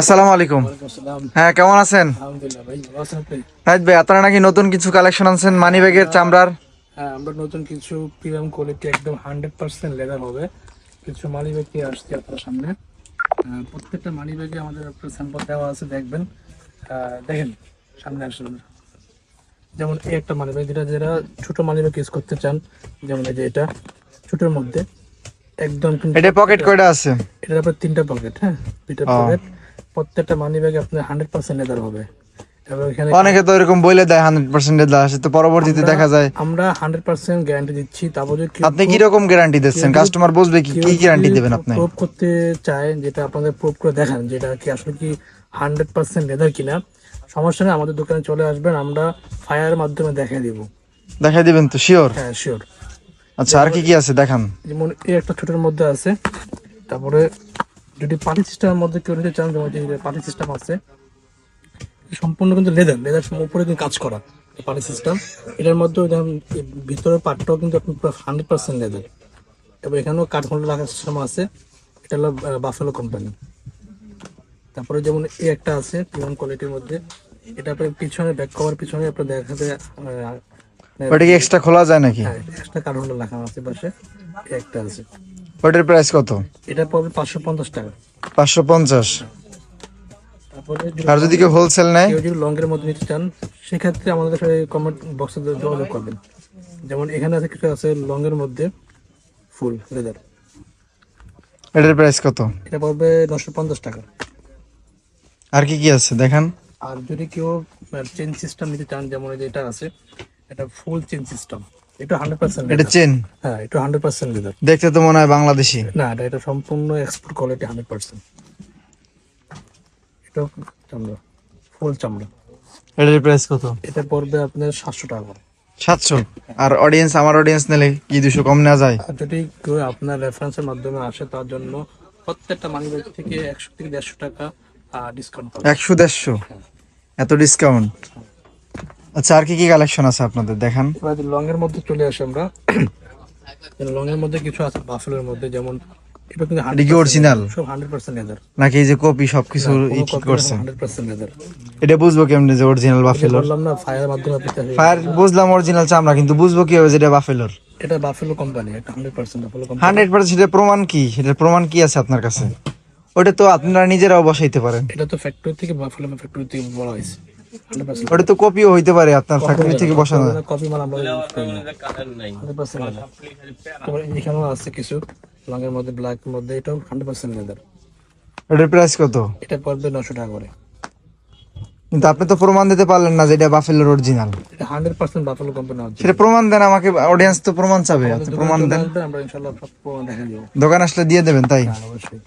আসসালামু আলাইকুম। হ্যাঁ কেমন আছেন? আলহামদুলিল্লাহ ভাই আপনারা নাকি নতুন কিছু কালেকশন আনছেন? মানি ব্যাগের চামড়ার? হ্যাঁ আমরা নতুন কিছু প্রিমিয়াম কোয়ালিটি একদম হান্ড্রেড পার্সেন্ট লেদার হবে। কিছু মানি ব্যাগ নিয়ে আসছি আপনার সামনে। প্রত্যেকটা মানি ব্যাগে আমাদের আপনার স্যাম্পল দেওয়া আছে দেখবেন। দেখেন সামনে আসুন। যেমন এই একটা মানি ব্যাগ যেটা যারা ছোট মানি ব্যাগ ইউজ করতে চান যেমন এই যে এটা ছোটোর মধ্যে একদম এটা পকেট কয়টা আছে? এটার আপনার তিনটা পকেট হ্যাঁ দুইটা পকেট প্রত্যেকটা মানি ব্যাগে আপনার হান্ড্রেড পার্সেন্ট লেদার হবে। এবং এখানে অনেকে তো এরকম বলে দেয় হান্ড্রেড পার্সেন্ট আসে তো পরবর্তীতে দেখা যায়। আমরা হান্ড্রেড পার্সেন্ট গ্যারান্টি দিচ্ছি তারপর যদি আপনি কি রকম গ্যারান্টি দিচ্ছেন? কাস্টমার বুঝবে কি কি গ্যারান্টি দেবেন আপনি? প্রুভ করতে চায় যেটা আপনাদের প্রুভ করে দেখান যেটা কি আসলে কি হান্ড্রেড পার্সেন্ট লেদার কিনা সমস্যা নেই আমাদের দোকানে চলে আসবেন আমরা ফায়ারের মাধ্যমে দেখিয়ে দিব। দেখাই দিবেন তো শিওর হ্যাঁ শিওর আচ্ছা আর কি কি আছে? দেখান। যেমন এই একটা ছোটোর মধ্যে আছে তারপরে যদি পার্টি সিস্টেমের মধ্যে কেউ নিতে চান যেমন যে পার্টি সিস্টেম আছে সম্পূর্ণ কিন্তু লেদার লেদার উপরে কিন্তু কাজ করা পার্টি সিস্টেম এটার মধ্যে ভিতরের পার্টটাও কিন্তু আপনি পুরো হান্ড্রেড পার্সেন্ট লেদার এবং এখানেও কাঠ হোল্ডার রাখার সিস্টেম আছে। এটা হলো বাফেলো কোম্পানি তারপরে যেমন এই একটা আছে প্রিমিয়াম কোয়ালিটির মধ্যে। এটা আপনার পিছনে ব্যাক কভার পিছনে আপনার দেখা যায় ওটা কি এক্সট্রা খোলা যায় নাকি? হ্যাঁ একটা কাঠ হোল্ডার রাখা আছে পাশে। একটা আছে। ওটার প্রাইস কত? এটা পড়বে পাঁচশো পঞ্চাশ টাকা। পাঁচশো পঞ্চাশ। আর যদি কেউ হোলসেল নেয়? কেউ যদি লঙ্গের মধ্যে নিতে চান সেক্ষেত্রে আমাদের সাথে কমেন্ট বক্সে যোগাযোগ করবেন। যেমন এখানে আছে কিছু আছে লঙ্গের মধ্যে ফুল লেদার এটার প্রাইস কত? এটা পড়বে নশো পঞ্চাশ টাকা। আর কি কি আছে? দেখান। আর যদি কেউ চেন সিস্টেম নিতে চান যেমন এটা আছে এটা ফুল চেন সিস্টেম এটা হান্ড্রেড পার্সেন্ট এটা চেন হ্যাঁ এটা হান্ড্রেড পার্সেন্ট লেদার দেখতে তো মনে হয় বাংলাদেশি। না এটা এটা সম্পূর্ণ এক্সপোর্ট কোয়ালিটি হান্ড্রেড পার্সেন্ট এটা চামড়া ফুল চামড়া। এটার প্রাইস কত? এটা পড়বে আপনার সাতশো টাকা সাতশো? আর অডিয়েন্স আমার অডিয়েন্স নিলে কি দুশো কম নেওয়া যায়? যদি কেউ আপনার রেফারেন্সের মাধ্যমে আসে তার জন্য প্রত্যেকটা মানি ব্যাগ থেকে একশো থেকে দেড়শো টাকা ডিসকাউন্ট একশো দেড়শো? এত ডিসকাউন্ট আচ্ছা আর কি কি কালেকশন আছে আপনাদের? দেখান। লং এর মধ্যে চলে আসি আমরা। লং এর মধ্যে কিছু আছে বাফেলোর মধ্যে যেমন এটা কিন্তু এটা কি সব হান্ড্রেড পার্সেন্ট লেদার নাকি এই যে কপি সবকিছু ই করছে? হান্ড্রেড পার্সেন্ট লেদার এটা বুঝব কেমনে যে অরিজিনাল বাফেলোর বললাম না ফায়ার মাধ্যমে ফায়ার বুঝলাম অরিজিনাল চামড়া কিন্তু বুঝব কীভাবে যেটা বাফেলোর এটা বাফেলো কোম্পানি এটা hundred percent Buffalo company hundred percent সেটা প্রমাণ কি? সেটার প্রমাণ কি আছে আপনার কাছে? ওটা তো আপনারা নিজেরাও বসাইতে পারেন। এটা তো ফ্যাক্টরি থেকে বাফেলো ফ্যাক্টরি থেকে বলা হয়েছে। ওটা তো কপিও হইতে পারে আপনার ফ্যাক্টরি থেকে বসানো। কপি মাল আমরা use করি না। 100% leather। তারপরে এখানেও আছে কিছু। মধ্যে ব্ল্যাক মধ্যে এটাও হান্ড্রেড পার্সেন্ট লেদার ওটার প্রাইস কত? এটা পড়বে নশো টাকা করে। কিন্তু আপনি তো প্রমাণ দিতে পারলেন না যে এটা বাফেলোর original hundred percent Buffalo company সেটা প্রমাণ দেন আমাকে অডিয়েন্স তো প্রমাণ চাবে। আপনি প্রমাণ দেন। আমরা ইনশাল্লাহ প্রমাণ দেখা দেবো। দোকান আসলে দিয়ে দেবেন তাই? অবশ্যই।